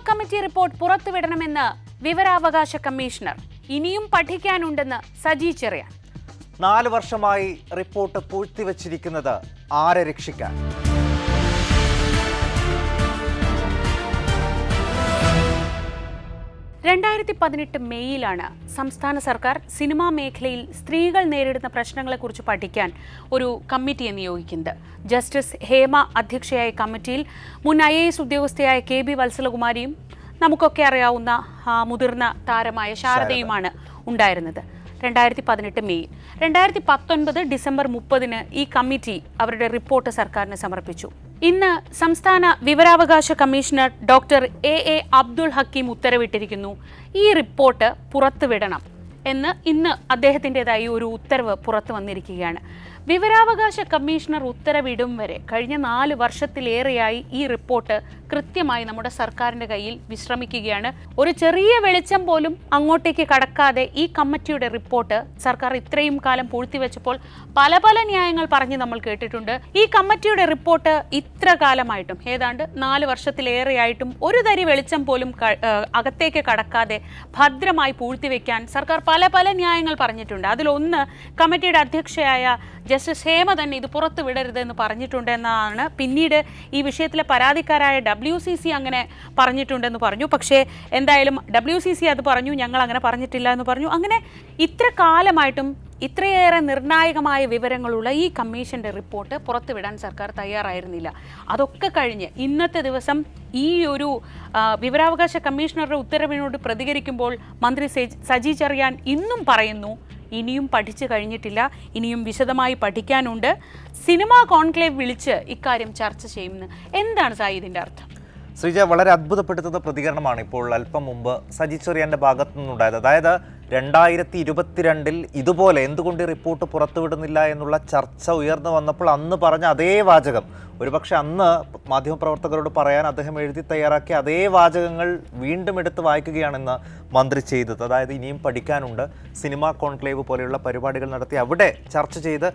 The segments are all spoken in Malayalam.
കമ്മിറ്റി റിപ്പോർട്ട് പുറത്തുവിടണമെന്ന് വിവരാവകാശ കമ്മീഷണർ ഇനിയും പഠിക്കാനുണ്ടെന്ന് സജി ചെറിയാൻ. നാല് വർഷമായി റിപ്പോർട്ട് പൂഴ്ത്തിവച്ചിരിക്കുന്നത് ആരെ രക്ഷിക്കാൻ? രണ്ടായിരത്തി പതിനെട്ട് മെയ്യിലാണ് സംസ്ഥാന സർക്കാർ സിനിമാ മേഖലയിൽ സ്ത്രീകൾ നേരിടുന്ന പ്രശ്നങ്ങളെക്കുറിച്ച് പഠിക്കാൻ ഒരു കമ്മിറ്റിയെ നിയോഗിക്കുന്നത്. ജസ്റ്റിസ് ഹേമ അധ്യക്ഷയായ കമ്മിറ്റിയിൽ മുൻ ഐ എ എസ് ഉദ്യോഗസ്ഥയായ കെ ബി വത്സലകുമാരിയും നമുക്കൊക്കെ അറിയാവുന്ന മുതിർന്ന താരമായ ശാരദയുമാണ് ഉണ്ടായിരുന്നത്. രണ്ടായിരത്തി പതിനെട്ട് മെയ് രണ്ടായിരത്തി പത്തൊൻപത് ഡിസംബർ മുപ്പതിന് ഈ കമ്മിറ്റി അവരുടെ റിപ്പോർട്ട് സർക്കാരിന് സമർപ്പിച്ചു. ഇന്ന് സംസ്ഥാന വിവരാവകാശ commissioner doctor A A Abdul Hakeem ഉത്തരവിട്ടിരിക്കുന്നു ഈ റിപ്പോർട്ട് പുറത്തുവിടണം എന്ന് ഇന്ന് അദ്ദേഹത്തിന്റെതായി ഒരു ഉത്തരവ് പുറത്തു വന്നിരിക്കുകയാണ്. വിവരാവകാശ കമ്മീഷണർ ഉത്തരവിടും വരെ കഴിഞ്ഞ നാല് വർഷത്തിലേറെയായി ഈ റിപ്പോർട്ട് കൃത്യമായി നമ്മുടെ സർക്കാരിന്റെ കയ്യിൽ വിശ്രമിക്കുകയാണ്. ഒരു ചെറിയ വെളിച്ചം പോലും അങ്ങോട്ടേക്ക് കടക്കാതെ ഈ കമ്മിറ്റിയുടെ റിപ്പോർട്ട് സർക്കാർ ഇത്രയും കാലം പൂഴ്ത്തിവെച്ചപ്പോൾ പല പല ന്യായങ്ങൾ പറഞ്ഞ് നമ്മൾ കേട്ടിട്ടുണ്ട്. ഈ കമ്മിറ്റിയുടെ റിപ്പോർട്ട് ഇത്ര കാലമായിട്ടും ഏതാണ്ട് നാല് വർഷത്തിലേറെയായിട്ടും ഒരു തരി വെളിച്ചം പോലും അകത്തേക്ക് കടക്കാതെ ഭദ്രമായി പൂഴ്ത്തിവെക്കാൻ സർക്കാർ പല പല ന്യായങ്ങൾ പറഞ്ഞിട്ടുണ്ട്. അതിലൊന്ന് കമ്മിറ്റിയുടെ അധ്യക്ഷയായ ജസ്റ്റിസ് ഹേമ തന്നെ ഇത് പുറത്തു വിടരുത് എന്ന് പറഞ്ഞിട്ടുണ്ടെന്നാണ് പിന്നീട് ഈ വിഷയത്തിലെ പരാതിക്കാരായ ഡബ്ല്യു സി സി അങ്ങനെ പറഞ്ഞിട്ടുണ്ടെന്ന് പറഞ്ഞു. പക്ഷേ എന്തായാലും ഡബ്ല്യു സി സി അത് പറഞ്ഞു ഞങ്ങൾ അങ്ങനെ പറഞ്ഞിട്ടില്ല എന്ന് പറഞ്ഞു. അങ്ങനെ ഇത്ര കാലമായിട്ടും ഇത്രയേറെ നിർണായകമായ വിവരങ്ങളുള്ള ഈ കമ്മീഷന്റെ റിപ്പോർട്ട് പുറത്തുവിടാൻ സർക്കാർ തയ്യാറായിരുന്നില്ല. അതൊക്കെ കഴിഞ്ഞ് ഇന്നത്തെ ദിവസം ഈ ഒരു വിവരാവകാശ കമ്മീഷണറുടെ ഉത്തരവിനോട് പ്രതികരിക്കുമ്പോൾ മന്ത്രി സജി ചെറിയാൻ ഇന്നും പറയുന്നു ഇനിയും പഠിച്ചു കഴിഞ്ഞിട്ടില്ല ഇനിയും വിശദമായി പഠിക്കാനുണ്ട്. സിനിമാ കോൺക്ലേവ് വിളിച്ച് ഇക്കാര്യം ചർച്ച ചെയ്യുമെന്ന് എന്താണ് സായി ഇതിന്റെ അർത്ഥം? ശ്രീജ വളരെ അത്ഭുതപ്പെടുത്തുന്ന പ്രതികരണമാണ് ഇപ്പോൾ അല്പം മുമ്പ് സജി ചെറിയാന്റെ ഭാഗത്തു നിന്നുണ്ടായത് അതായത് രണ്ടായിരത്തി ഇരുപത്തിരണ്ടിൽ ഇതുപോലെ എന്തുകൊണ്ട് റിപ്പോർട്ട് പുറത്തുവിടുന്നില്ല എന്നുള്ള ചർച്ച ഉയർന്നു വന്നപ്പോൾ അന്ന് പറഞ്ഞ അതേ വാചകം. ഒരുപക്ഷെ അന്ന് മാധ്യമപ്രവർത്തകരോട് പറയാൻ അദ്ദേഹം എഴുതി തയ്യാറാക്കിയ അതേ വാചകങ്ങൾ വീണ്ടും എടുത്ത് വായിക്കുകയാണെന്ന് മന്ത്രി ചെയ്തത്. അതായത് ഇനിയും പഠിക്കാനുണ്ട്. സിനിമാ കോൺക്ലേവ് പോലെയുള്ള പരിപാടികൾ നടത്തി അവിടെ ചർച്ച ചെയ്ത്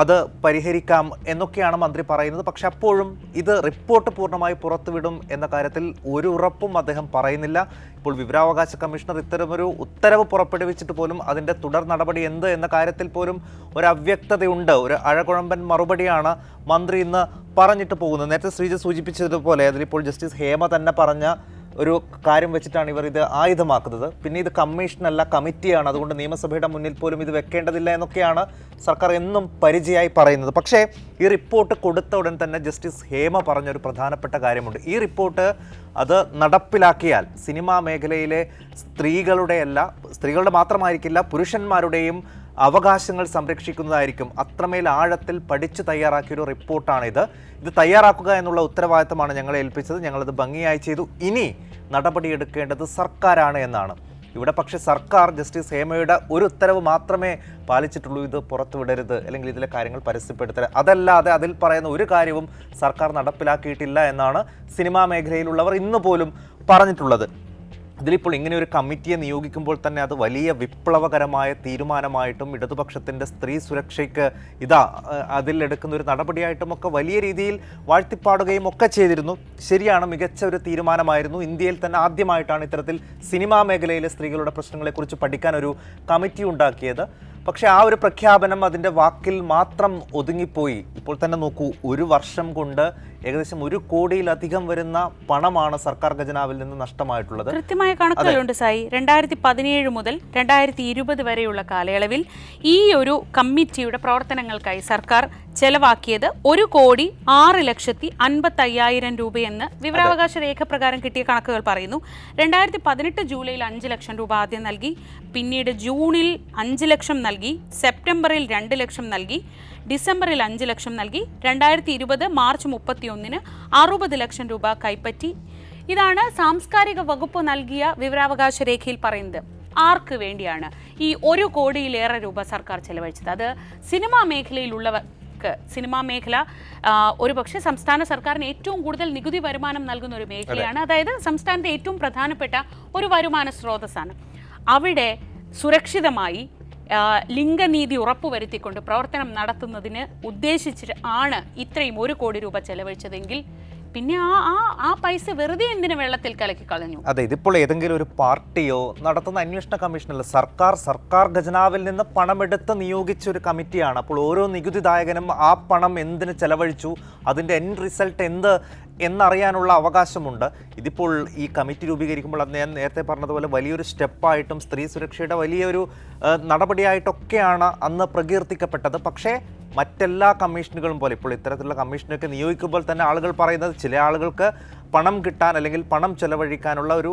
അത് പരിഹരിക്കാം എന്നൊക്കെയാണ് മന്ത്രി പറയുന്നത്. പക്ഷെ അപ്പോഴും ഇത് റിപ്പോർട്ട് പൂർണമായി പുറത്തുവിടും എന്ന കാര്യത്തിൽ ഒരു ഉറപ്പും അദ്ദേഹം പറയുന്നില്ല. ഇപ്പോൾ വിവരാവകാശ കമ്മീഷണർ ഇത്തരമൊരു ഉത്തരവ് പുറപ്പെടുവിച്ചിട്ട് പോലും അതിന്റെ തുടർ നടപടി എന്ത് എന്ന കാര്യത്തിൽ പോലും ഒരു അവ്യക്തതയുണ്ട്. ഒരു അഴകുഴമ്പൻ മറുപടിയാണ് മന്ത്രി ഇന്ന് പറഞ്ഞിട്ട് പോകുന്നത്. നേരത്തെ ശ്രീജ സൂചിപ്പിച്ചതുപോലെ അതിലിപ്പോൾ ജസ്റ്റിസ് ഹേമ തന്നെ പറഞ്ഞ ഒരു കാര്യം വെച്ചിട്ടാണ് ഇവർ ഇത് ആയുധമാക്കുന്നത്. പിന്നെ ഇത് കമ്മീഷനല്ല കമ്മിറ്റിയാണ്. അതുകൊണ്ട് നിയമസഭയുടെ മുന്നിൽ പോലും ഇത് വെക്കേണ്ടതില്ല എന്നൊക്കെയാണ് സർക്കാർ എന്നും പരിചയമായി പറയുന്നത്. പക്ഷേ ഈ റിപ്പോർട്ട് കൊടുത്ത ഉടൻ തന്നെ ജസ്റ്റിസ് ഹേമ പറഞ്ഞൊരു പ്രധാനപ്പെട്ട കാര്യമുണ്ട്. ഈ റിപ്പോർട്ട് അത് നടപ്പിലാക്കിയാൽ സിനിമാ മേഖലയിലെ സ്ത്രീകളുടെയല്ല സ്ത്രീകളുടെ മാത്രമായിരിക്കില്ല പുരുഷന്മാരുടെയും അവകാശങ്ങൾ സംരക്ഷിക്കുന്നതായിരിക്കും. അത്രമേൽ ആഴത്തിൽ പഠിച്ചു തയ്യാറാക്കിയൊരു റിപ്പോർട്ടാണിത്. ഇത് തയ്യാറാക്കുക എന്നുള്ള ഉത്തരവാദിത്തമാണ് ഞങ്ങളെ ഏൽപ്പിച്ചത്. ഞങ്ങളത് ഭംഗിയായി ചെയ്തു. ഇനി നടപടിയെടുക്കേണ്ടത് സർക്കാരാണ് എന്നാണ്. ഇവിടെ പക്ഷേ സർക്കാർ ജസ്റ്റിസ് ഹേമയുടെ ഒരു ഉത്തരവ് മാത്രമേ പാലിച്ചിട്ടുള്ളൂ. ഇത് പുറത്തുവിടരുത്. അല്ലെങ്കിൽ ഇതിലെ കാര്യങ്ങൾ പരസ്യപ്പെടുത്തരുത്. അതല്ലാതെ അതിൽ പറയുന്ന ഒരു കാര്യവും സർക്കാർ നടപ്പിലാക്കിയിട്ടില്ല എന്നാണ് സിനിമാ മേഖലയിലുള്ളവർ ഇന്ന് പോലും പറഞ്ഞിട്ടുള്ളത്. ഇതിലിപ്പോൾ ഇങ്ങനെ ഒരു കമ്മിറ്റിയെ നിയോഗിക്കുമ്പോൾ തന്നെ അത് വലിയ വിപ്ലവകരമായ തീരുമാനമായിട്ടും ഇടതുപക്ഷത്തിന്റെ സ്ത്രീ സുരക്ഷയ്ക്ക് ഇതാ അതിലെടുക്കുന്ന ഒരു നടപടിയായിട്ടും ഒക്കെ വലിയ രീതിയിൽ വാഴ്ത്തിപ്പാടുകയും ഒക്കെ ചെയ്തിരുന്നു. ശരിയാണ് മികച്ച ഒരു തീരുമാനമായിരുന്നു. ഇന്ത്യയിൽ തന്നെ ആദ്യമായിട്ടാണ് ഇത്തരത്തിൽ സിനിമാ മേഖലയിലെ സ്ത്രീകളുടെ പ്രശ്നങ്ങളെക്കുറിച്ച് പഠിക്കാൻ ഒരു കമ്മിറ്റി ഉണ്ടാക്കിയത്. പക്ഷേ ആ ഒരു പ്രഖ്യാപനം അതിന്റെ വാക്കിൽ മാത്രം ഒതുങ്ങിപ്പോയി. ഇപ്പോൾ തന്നെ നോക്കൂ ഒരു വർഷം കൊണ്ട് ഏകദേശം ഒരു കോടിയിലധികം വരുന്ന പണമാണ് സർക്കാർ ഖജനാവിൽ നിന്ന് നഷ്ടമായിട്ടുള്ളത്. കൃത്യമായ കണക്കുകളുണ്ട് സായി. രണ്ടായിരത്തി പതിനേഴ് മുതൽ രണ്ടായിരത്തി ഇരുപത് വരെയുള്ള കാലയളവിൽ ഈ ഒരു കമ്മിറ്റിയുടെ പ്രവർത്തനങ്ങൾക്കായി സർക്കാർ ചെലവാക്കിയത് ഒരു കോടി ആറ് ലക്ഷത്തി അൻപത്തി അയ്യായിരം രൂപയെന്ന് വിവരാവകാശ രേഖ പ്രകാരം കിട്ടിയ കണക്കുകൾ പറയുന്നു. രണ്ടായിരത്തി പതിനെട്ട് ജൂലൈയിൽ അഞ്ച് ലക്ഷം രൂപ ആദ്യം നൽകി പിന്നീട് ജൂണിൽ അഞ്ച് ലക്ഷം നൽകി സെപ്റ്റംബറിൽ രണ്ട് ലക്ഷം നൽകി ഡിസംബറിൽ അഞ്ച് ലക്ഷം നൽകി രണ്ടായിരത്തി ഇരുപത് മാർച്ച് മുപ്പത്തിയൊന്നിന് അറുപത് ലക്ഷം രൂപ കൈപ്പറ്റി. ഇതാണ് സാംസ്കാരിക വകുപ്പ് നൽകിയ വിവരാവകാശ രേഖയിൽ പറയുന്നത്. ആർക്ക് വേണ്ടിയാണ് ഈ ഒരു കോടിയിലേറെ രൂപ സർക്കാർ ചെലവഴിച്ചത്? അത് സിനിമാ മേഖലയിലുള്ളവർക്ക് സിനിമാ മേഖല ഒരുപക്ഷെ സംസ്ഥാന സർക്കാരിന് ഏറ്റവും കൂടുതൽ നികുതി വരുമാനം നൽകുന്ന ഒരു മേഖലയാണ്. അതായത് സംസ്ഥാനത്തെ ഏറ്റവും പ്രധാനപ്പെട്ട ഒരു വരുമാന സ്രോതസ്സാണ്. അവിടെ സുരക്ഷിതമായി ലിംഗനീതി ഉറപ്പുവരുത്തിക്കൊണ്ട് പ്രവർത്തനം നടത്തുന്നതിന് ഉദ്ദേശിച്ചിട്ട് ആണ് ഇത്രയും ഒരു കോടി രൂപ ചെലവഴിച്ചതെങ്കിൽ പിന്നെ ആ ആ ആ പൈസ വെറുതെ എന്തിനു വെള്ളത്തിൽ കലക്കി കളഞ്ഞു? അതെ ഇതിപ്പോൾ ഏതെങ്കിലും ഒരു പാർട്ടിയോ നടത്തുന്ന അന്വേഷണ കമ്മീഷനല്ല സർക്കാർ സർക്കാർ ഖജനാവിൽ നിന്ന് പണമെടുത്ത് നിയോഗിച്ച ഒരു കമ്മിറ്റിയാണ്. അപ്പോൾ ഓരോ നികുതിദായകനും ആ പണം എന്തിന് ചെലവഴിച്ചു അതിന്റെ എൻ റിസൾട്ട് എന്ത് എന്നറിയാനുള്ള അവകാശമുണ്ട്. ഇതിപ്പോൾ ഈ കമ്മിറ്റി രൂപീകരിക്കുമ്പോൾ അത് ഞാൻ നേരത്തെ പറഞ്ഞതുപോലെ വലിയൊരു സ്റ്റെപ്പായിട്ടും സ്ത്രീ സുരക്ഷയുടെ വലിയൊരു നടപടിയായിട്ടൊക്കെയാണ് അന്ന് പ്രകീർത്തിക്കപ്പെട്ടത്. പക്ഷേ മറ്റെല്ലാ കമ്മീഷനുകളും പോലെ ഇപ്പോൾ ഇത്തരത്തിലുള്ള കമ്മീഷനൊക്കെ നിയോഗിക്കുമ്പോൾ തന്നെ ആളുകൾ പറയുന്നത് ചില ആളുകൾക്ക് പണം കിട്ടാൻ അല്ലെങ്കിൽ പണം ചെലവഴിക്കാനുള്ള ഒരു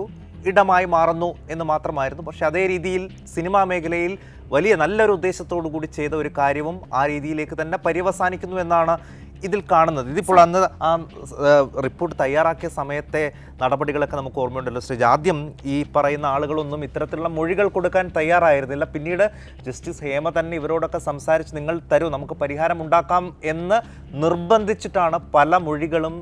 ഇടമായി മാറുന്നു എന്ന് മാത്രമായിരുന്നു. പക്ഷേ അതേ രീതിയിൽ സിനിമാ മേഖലയിൽ വലിയ നല്ലൊരു ഉദ്ദേശത്തോടു കൂടി ചെയ്ത ഒരു കാര്യവും ആ രീതിയിലേക്ക് തന്നെ പര്യവസാനിക്കുന്നു എന്നാണ് ഇതിൽ കാണുന്നത്. ഇതിപ്പോൾ അന്ന് ആ റിപ്പോർട്ട് തയ്യാറാക്കിയ സമയത്തെ നടപടികളൊക്കെ നമുക്ക് ഓർമ്മയുണ്ടല്ലോ. ശ്രീ ആദ്യം ഈ പറയുന്ന ആളുകളൊന്നും ഇത്തരത്തിലുള്ള മൊഴികൾ കൊടുക്കാൻ തയ്യാറായിരുന്നില്ല. പിന്നീട് ജസ്റ്റിസ് ഹേമ തന്നെ ഇവരോടൊക്കെ സംസാരിച്ച് നിങ്ങൾ തരൂ നമുക്ക് പരിഹാരം ഉണ്ടാക്കാം എന്ന് നിർബന്ധിച്ചിട്ടാണ് പല മൊഴികളും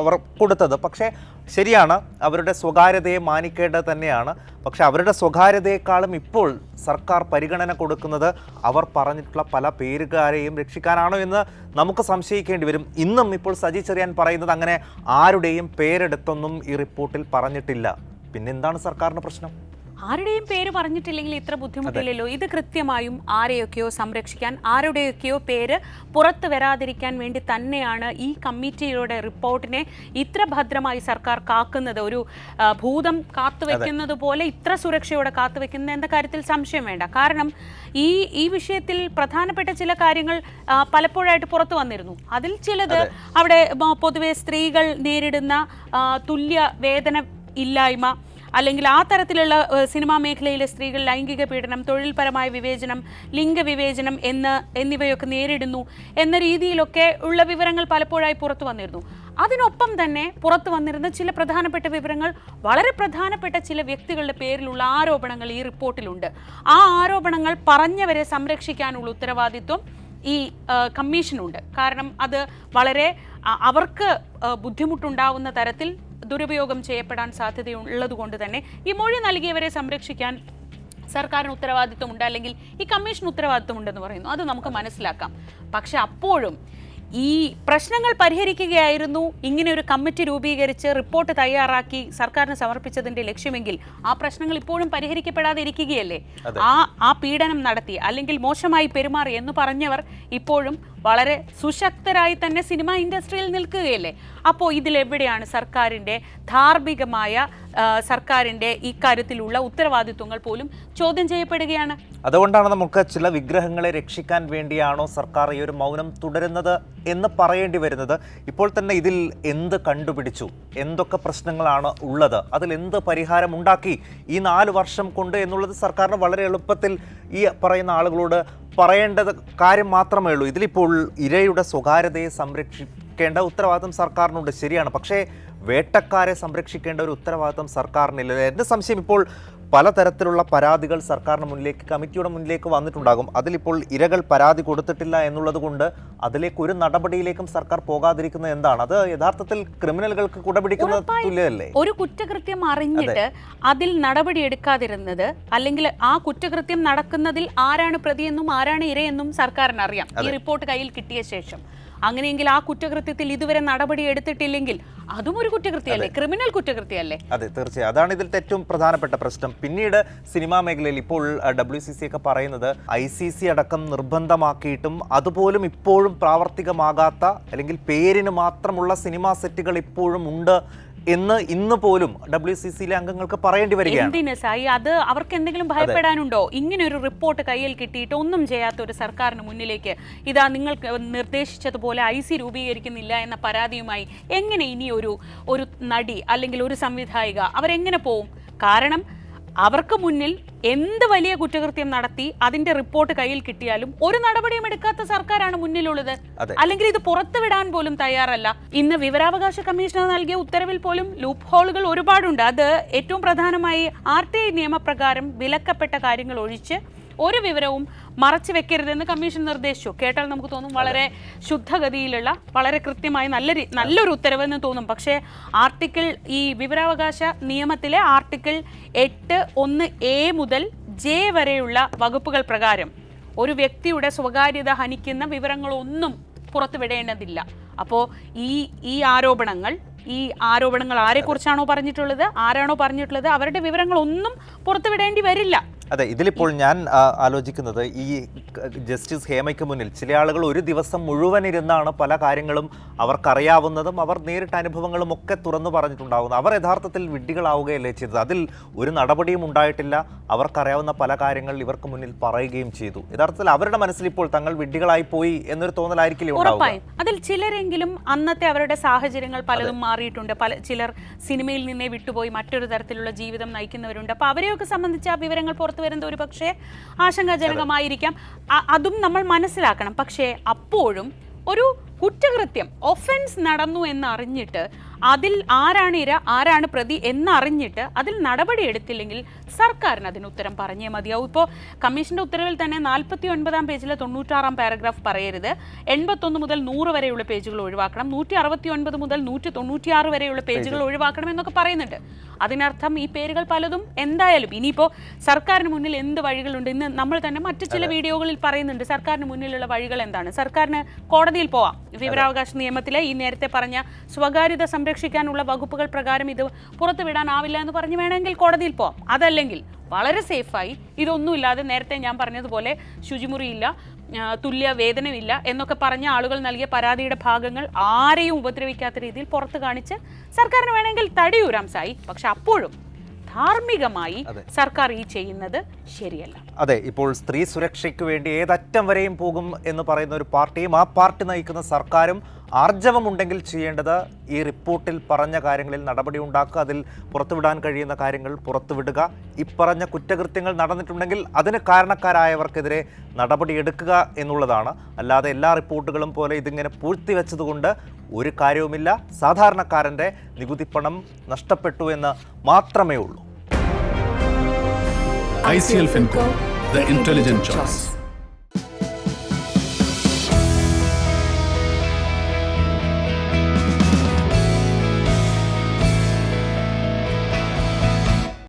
അവർ കൊടുത്തത്. പക്ഷേ ശരിയാണ് അവരുടെ സ്വകാര്യതയെ മാനിക്കേണ്ടത് തന്നെയാണ്. പക്ഷേ അവരുടെ സ്വകാര്യതയെക്കാളും ഇപ്പോൾ സർക്കാർ പരിഗണന കൊടുക്കുന്നത് അവർ പറഞ്ഞിട്ടുള്ള പല പേരുകാരെയും രക്ഷിക്കാനാണോ എന്ന് നമുക്ക് സംശയിക്കേണ്ടി വരും. ഇന്നും ഇപ്പോൾ സജി ചെറിയാൻ പറയുന്നത് അങ്ങനെ ആരുടെയും പേരെടുത്തൊന്നും ഈ റിപ്പോർട്ടിൽ പറഞ്ഞിട്ടില്ല. പിന്നെന്താണ് സർക്കാരിന് പ്രശ്നം? ആരുടെയും പേര് പറഞ്ഞിട്ടില്ലെങ്കിൽ ഇത്ര ബുദ്ധിമുട്ടില്ലല്ലോ. ഇത് കൃത്യമായും ആരെയൊക്കെയോ സംരക്ഷിക്കാൻ ആരുടെയൊക്കെയോ പേര് പുറത്തു വരാതിരിക്കാൻ വേണ്ടി തന്നെയാണ് ഈ കമ്മിറ്റിയുടെ റിപ്പോർട്ടിനെ ഇത്ര ഭദ്രമായി സർക്കാർ കാക്കുന്നത്. ഒരു ഭൂതം കാത്തുവെക്കുന്നത് പോലെ ഇത്ര സുരക്ഷയോടെ കാത്തുവെക്കുന്നത് എന്ന കാര്യത്തിൽ സംശയം വേണ്ട. കാരണം ഈ ഈ വിഷയത്തിൽ പ്രധാനപ്പെട്ട ചില കാര്യങ്ങൾ പലപ്പോഴായിട്ട് പുറത്തു വന്നിരുന്നു. അതിൽ ചിലത് അവിടെ പൊതുവെ സ്ത്രീകൾ നേരിടുന്ന തുല്യ വേതന ഇല്ലായ്മ അല്ലെങ്കിൽ ആ തരത്തിലുള്ള സിനിമാ മേഖലയിലെ സ്ത്രീകൾ ലൈംഗിക പീഡനം തൊഴിൽപരമായ വിവേചനം ലിംഗവിവേചനം എന്ന് എന്നിവയൊക്കെ നേരിടുന്നു എന്ന രീതിയിലൊക്കെ ഉള്ള വിവരങ്ങൾ പലപ്പോഴായി പുറത്തു വന്നിരുന്നു. അതിനൊപ്പം തന്നെ പുറത്തു വന്നിരുന്ന ചില പ്രധാനപ്പെട്ട വിവരങ്ങൾ വളരെ പ്രധാനപ്പെട്ട ചില വ്യക്തികളുടെ പേരിലുള്ള ആരോപണങ്ങൾ ഈ റിപ്പോർട്ടിലുണ്ട്. ആ ആരോപണങ്ങൾ പറഞ്ഞവരെ സംരക്ഷിക്കാനുള്ള ഉത്തരവാദിത്വം ഈ കമ്മീഷനുണ്ട്. കാരണം അത് വളരെ അവർക്ക് ബുദ്ധിമുട്ടുണ്ടാവുന്ന തരത്തിൽ ദുരുപയോഗം ചെയ്യപ്പെടാൻ സാധ്യതയുള്ളതുകൊണ്ട് തന്നെ ഈ മൊഴി നൽകിയവരെ സംരക്ഷിക്കാൻ സർക്കാരിന് ഉത്തരവാദിത്വമുണ്ട് അല്ലെങ്കിൽ ഈ കമ്മീഷൻ ഉത്തരവാദിത്വമുണ്ടെന്ന് പറയുന്നു. അത് നമുക്ക് മനസ്സിലാക്കാം. പക്ഷെ അപ്പോഴും ഈ പ്രശ്നങ്ങൾ പരിഹരിക്കുകയായിരുന്നു. ഇങ്ങനെ ഒരു കമ്മിറ്റി രൂപീകരിച്ച് റിപ്പോർട്ട് തയ്യാറാക്കി സർക്കാരിന് സമർപ്പിച്ചതിന്റെ ലക്ഷ്യമെങ്കിൽ ആ പ്രശ്നങ്ങൾ ഇപ്പോഴും പരിഹരിക്കപ്പെടാതെ ഇരിക്കുകയല്ലേ ആ ആ പീഡനം നടത്തി അല്ലെങ്കിൽ മോശമായി പെരുമാറി എന്ന് പറഞ്ഞവർ ഇപ്പോഴും വളരെ സുശക്തരായി തന്നെ സിനിമ ഇൻഡസ്ട്രിയിൽ നിൽക്കുകയല്ലേ? അപ്പോൾ ഇതിലെവിടെയാണ് സർക്കാരിന്റെ ധാർമ്മികമായ സർക്കാരിന്റെ ഇക്കാര്യത്തിലുള്ള ഉത്തരവാദിത്വങ്ങൾ പോലും ചോദ്യം ചെയ്യപ്പെടുകയാണ്? അതുകൊണ്ടാണ് നമുക്ക് ചില വിഗ്രഹങ്ങളെ രക്ഷിക്കാൻ വേണ്ടിയാണോ സർക്കാർ ഈ ഒരു മൗനം തുടരുന്നത് എന്ന് പറയേണ്ടി വരുന്നത്. ഇപ്പോൾ തന്നെ ഇതിൽ എന്ത് കണ്ടുപിടിച്ചു? എന്തൊക്കെ പ്രശ്നങ്ങളാണ് ഉള്ളത്? അതിൽ എന്ത് പരിഹാരം ഉണ്ടാക്കി? ഈ നാല് വർഷം കൊണ്ട് എന്നുള്ളത് സർക്കാരിന് വളരെ എളുപ്പത്തിൽ ഈ പറയുന്ന ആളുകളോട് പറയേണ്ടത് കാര്യം മാത്രമേ ഉള്ളൂ. ഇതിലിപ്പോൾ ഇരയുടെ സ്വകാര്യതയെ സംരക്ഷിക്കേണ്ട ഉത്തരവാദിത്തം സർക്കാരിനുണ്ട്. ശരിയാണ്. പക്ഷേ വേട്ടക്കാരെ സംരക്ഷിക്കേണ്ട ഒരു ഉത്തരവാദിത്തം സർക്കാരിനില്ല. എന്റെ സംശയം ഇപ്പോൾ പലതരത്തിലുള്ള പരാതികൾ സർക്കാരിന് മുന്നിലേക്ക് കമ്മിറ്റിയുടെ മുന്നിലേക്ക് വന്നിട്ടുണ്ടാകും. അതിലിപ്പോൾ ഇരകൾ പരാതി കൊടുത്തിട്ടില്ല എന്നുള്ളത് കൊണ്ട് അതിലേക്ക് ഒരു നടപടിയിലേക്കും സർക്കാർ പോകാതിരിക്കുന്നത് എന്താണ്? അത് യഥാർത്ഥത്തിൽ ക്രിമിനലുകൾക്ക് കുടപിടിക്കുന്ന തുല്യല്ലേ ഒരു കുറ്റകൃത്യം അറിഞ്ഞിട്ട് അതിൽ നടപടി എടുക്കാതിരുന്നത് അല്ലെങ്കിൽ ആ കുറ്റകൃത്യം നടക്കുന്നതിൽ ആരാണ് പ്രതിയെന്നും ആരാണ് ഇരയെന്നും സർക്കാരിന് അറിയാം ഈ റിപ്പോർട്ട് കയ്യിൽ കിട്ടിയ ശേഷം. അങ്ങനെയെങ്കിൽ ആ കുറ്റകൃത്യത്തിൽ ഇതുവരെ നടപടി എടുത്തിട്ടില്ലെങ്കിൽ അതും ഒരു കുറ്റകൃത്യല്ലേ? ക്രിമിനൽ കുറ്റകൃത്യല്ലേ? അതെ തീർച്ചയായും. അതാണ് ഇതിൽ ഏറ്റവും പ്രധാനപ്പെട്ട പ്രശ്നം. പിന്നീട് സിനിമാ മേഖലയിൽ ഇപ്പോൾ ഡബ്ല്യു സി സി ഒക്കെ പറയുന്നത് ഐ സി സി അടക്കം നിർബന്ധമാക്കിയിട്ടും അതുപോലും ഇപ്പോഴും പ്രാവർത്തികമാകാത്ത അല്ലെങ്കിൽ പേരിന് മാത്രമുള്ള സിനിമാ സെറ്റുകൾ ഇപ്പോഴും ഉണ്ട് എന്ന് ഇന്ന് പോലും ഡബ്ല്യു സി സിയിലെ അംഗങ്ങൾക്ക് പറയേണ്ടി വരികയാണ്. എന്തിന് സായി? അത് അവർക്ക് എന്തെങ്കിലും ഭയപ്പെടാനുണ്ടോ? ഇങ്ങനെ ഒരു റിപ്പോർട്ട് കയ്യിൽ കിട്ടിയിട്ട് ഒന്നും ചെയ്യാത്ത ഒരു സർക്കാരിന് മുന്നിലേക്ക് ഇതാ നിങ്ങൾ നിർദ്ദേശിച്ചതുപോലെ ഐ സി രൂപീകരിക്കുന്നില്ല എന്ന പരാതിയുമായി എങ്ങനെ ഇനി ഒരു ഒരു നടി അല്ലെങ്കിൽ ഒരു സംവിധായിക അവരെങ്ങനെ പോവും? കാരണം അവർക്ക് മുന്നിൽ എന്ത് വലിയ കുറ്റകൃത്യം നടത്തി അതിന്റെ റിപ്പോർട്ട് കയ്യിൽ കിട്ടിയാലും ഒരു നടപടിയും എടുക്കാത്ത സർക്കാരാണ് മുന്നിലുള്ളത്. അല്ലെങ്കിൽ ഇത് പുറത്തുവിടാൻ പോലും തയ്യാറല്ല. ഇന്ന് വിവരാവകാശ കമ്മീഷണർ നൽകിയ ഉത്തരവിൽ പോലും ലൂപ്പ് ഹോളുകൾ ഒരുപാടുണ്ട്. അത് ഏറ്റവും പ്രധാനമായി ആർ ടി ഐ നിയമപ്രകാരം വിലക്കപ്പെട്ട കാര്യങ്ങൾ ഒഴിച്ച് ഒരു വിവരവും മറച്ചു വെക്കരുതെന്ന് കമ്മീഷൻ നിർദ്ദേശിച്ചു. കേട്ടാൽ നമുക്ക് തോന്നും വളരെ ശുദ്ധഗതിയിലുള്ള വളരെ കൃത്യമായി നല്ല നല്ലൊരു നല്ലൊരു ഉത്തരവെന്ന് തോന്നും. പക്ഷേ ആർട്ടിക്കിൾ ഈ വിവരാവകാശ നിയമത്തിലെ ആർട്ടിക്കിൾ എട്ട് ഒന്ന് എ മുതൽ ജെ വരെയുള്ള വകുപ്പുകൾ പ്രകാരം ഒരു വ്യക്തിയുടെ സ്വകാര്യത ഹനിക്കുന്ന വിവരങ്ങളൊന്നും പുറത്തുവിടേണ്ടതില്ല അപ്പോൾ ഈ ഈ ആരോപണങ്ങൾ ഈ ആരോപണങ്ങൾ ആരെക്കുറിച്ചാണോ പറഞ്ഞിട്ടുള്ളത് ആരാണോ പറഞ്ഞിട്ടുള്ളത് അവരുടെ വിവരങ്ങളൊന്നും പുറത്തുവിടേണ്ടി വരില്ല. അതെ ഇതിലിപ്പോൾ ഞാൻ ആലോചിക്കുന്നത് ഈ ജസ്റ്റിസ് ഹേമയ്ക്ക് മുന്നിൽ ചില ആളുകൾ ഒരു ദിവസം മുഴുവൻ ഇരുന്നാണ് പല കാര്യങ്ങളും അവർക്കറിയാവുന്നതും അവർ നേരിട്ട അനുഭവങ്ങളും ഒക്കെ തുറന്നു പറഞ്ഞിട്ടുണ്ടാകുന്നത് അവർ യഥാർത്ഥത്തിൽ വിഡ്ഢികളാവുകയല്ലേ ചെയ്തത്? അതിൽ ഒരു നടപടിയും ഉണ്ടായിട്ടില്ല. അവർക്കറിയാവുന്ന പല കാര്യങ്ങൾ ഇവർക്ക് മുന്നിൽ പറയുകയും ചെയ്തു. യഥാർത്ഥത്തിൽ അവരുടെ മനസ്സിൽ ഇപ്പോൾ തങ്ങൾ വിഡ്ഢികളായി പോയി എന്നൊരു തോന്നലായിരിക്കില്ലേ ഉറപ്പായും. അതിൽ ചിലരെങ്കിലും അന്നത്തെ അവരുടെ സാഹചര്യങ്ങൾ പലതും മാറിയിട്ടുണ്ട്. പല ചിലർ സിനിമയിൽ നിന്നേ വിട്ടുപോയി മറ്റൊരു തരത്തിലുള്ള ജീവിതം നയിക്കുന്നവരുണ്ട്. അപ്പൊ അവരെയൊക്കെ സംബന്ധിച്ച് ആ വിവരങ്ങൾ പുറത്തു വരുന്നത് ഒരു പക്ഷേ ആശങ്കാജനകമായിരിക്കാം. അതും നമ്മൾ മനസ്സിലാക്കണം. പക്ഷേ അപ്പോഴും ഒരു കുറ്റകൃത്യം ഒഫൻസ് നടന്നു എന്നറിഞ്ഞിട്ട് അതിൽ ആരാണ് ഇര ആരാണ് പ്രതി എന്നറിഞ്ഞിട്ട് അതിൽ നടപടി എടുത്തില്ലെങ്കിൽ സർക്കാരിന് അതിന് ഉത്തരം പറഞ്ഞേ മതിയാവും. ഇപ്പോൾ കമ്മീഷന്റെ ഉത്തരവിൽ തന്നെ നാൽപ്പത്തി ഒൻപതാം പേജിലെ തൊണ്ണൂറ്റാറാം പാരഗ്രാഫ് പറയരുത്. എൺപത്തൊന്ന് മുതൽ നൂറ് വരെയുള്ള പേജുകൾ ഒഴിവാക്കണം. നൂറ്റി അറുപത്തി ഒൻപത് മുതൽ നൂറ്റി തൊണ്ണൂറ്റിയാറ് വരെയുള്ള പേജുകൾ. ഒഴിവാക്കണം എന്നൊക്കെ പറയുന്നുണ്ട്. അതിനർത്ഥം ഈ പേരുകൾ പലതും എന്തായാലും ഇനിയിപ്പോൾ സർക്കാരിന് മുന്നിൽ എന്ത് വഴികളുണ്ട്? ഇന്ന് നമ്മൾ തന്നെ മറ്റു ചില വീഡിയോകളിൽ പറയുന്നുണ്ട് സർക്കാരിന് മുന്നിലുള്ള വഴികൾ എന്താണ്? സർക്കാരിന് കോടതിയിൽ പോവാം. വിവരാവകാശ നിയമത്തിലെ ഈ നേരത്തെ പറഞ്ഞ സ്വകാര്യത സംരക്ഷിക്കാനുള്ള വകുപ്പുകൾ പ്രകാരം ഇത് പുറത്തുവിടാനാവില്ല എന്ന് പറഞ്ഞ് വേണമെങ്കിൽ കോടതിയിൽ പോവാം. അതല്ലെങ്കിൽ വളരെ സേഫായി ഇതൊന്നുമില്ലാതെ നേരത്തെ ഞാൻ പറഞ്ഞതുപോലെ ശുചിമുറിയില്ല തുല്യ വേതനമില്ല എന്നൊക്കെ പറഞ്ഞ ആളുകൾ നൽകിയ പരാതിയുടെ ഭാഗങ്ങൾ ആരെയും ഉപദ്രവിക്കാത്ത രീതിയിൽ പുറത്ത് കാണിച്ച് സർക്കാരിന് വേണമെങ്കിൽ തടിയൂരാം സായി. പക്ഷെ അപ്പോഴും ധാർമ്മികമായി സർക്കാർ ഈ ചെയ്യുന്നത് ശരിയല്ല. അതെ ഇപ്പോൾ സ്ത്രീ സുരക്ഷയ്ക്ക് വേണ്ടി ഏതറ്റം വരെയും പോകും എന്ന് പറയുന്ന ഒരു പാർട്ടിയും ആ പാർട്ടി നയിക്കുന്ന സർക്കാരും ആർജവമുണ്ടെങ്കിൽ ചെയ്യേണ്ടത് ഈ റിപ്പോർട്ടിൽ പറഞ്ഞ കാര്യങ്ങളിൽ നടപടി ഉണ്ടാക്കുക അതിൽ പുറത്തുവിടാൻ കഴിയുന്ന കാര്യങ്ങൾ പുറത്തുവിടുക. ഇപ്പറഞ്ഞ കുറ്റകൃത്യങ്ങൾ നടന്നിട്ടുണ്ടെങ്കിൽ അതിന് കാരണക്കാരായവർക്കെതിരെ നടപടിയെടുക്കുക എന്നുള്ളതാണ്. അല്ലാതെ എല്ലാ റിപ്പോർട്ടുകളും പോലെ ഇതിങ്ങനെ പൂഴ്ത്തി വെച്ചതുകൊണ്ട് ഒരു കാര്യവുമില്ല. സാധാരണക്കാരന്റെ നികുതിപ്പണം നഷ്ടപ്പെട്ടു എന്ന് മാത്രമേ ഉള്ളൂ. I C L Fincorp the choice.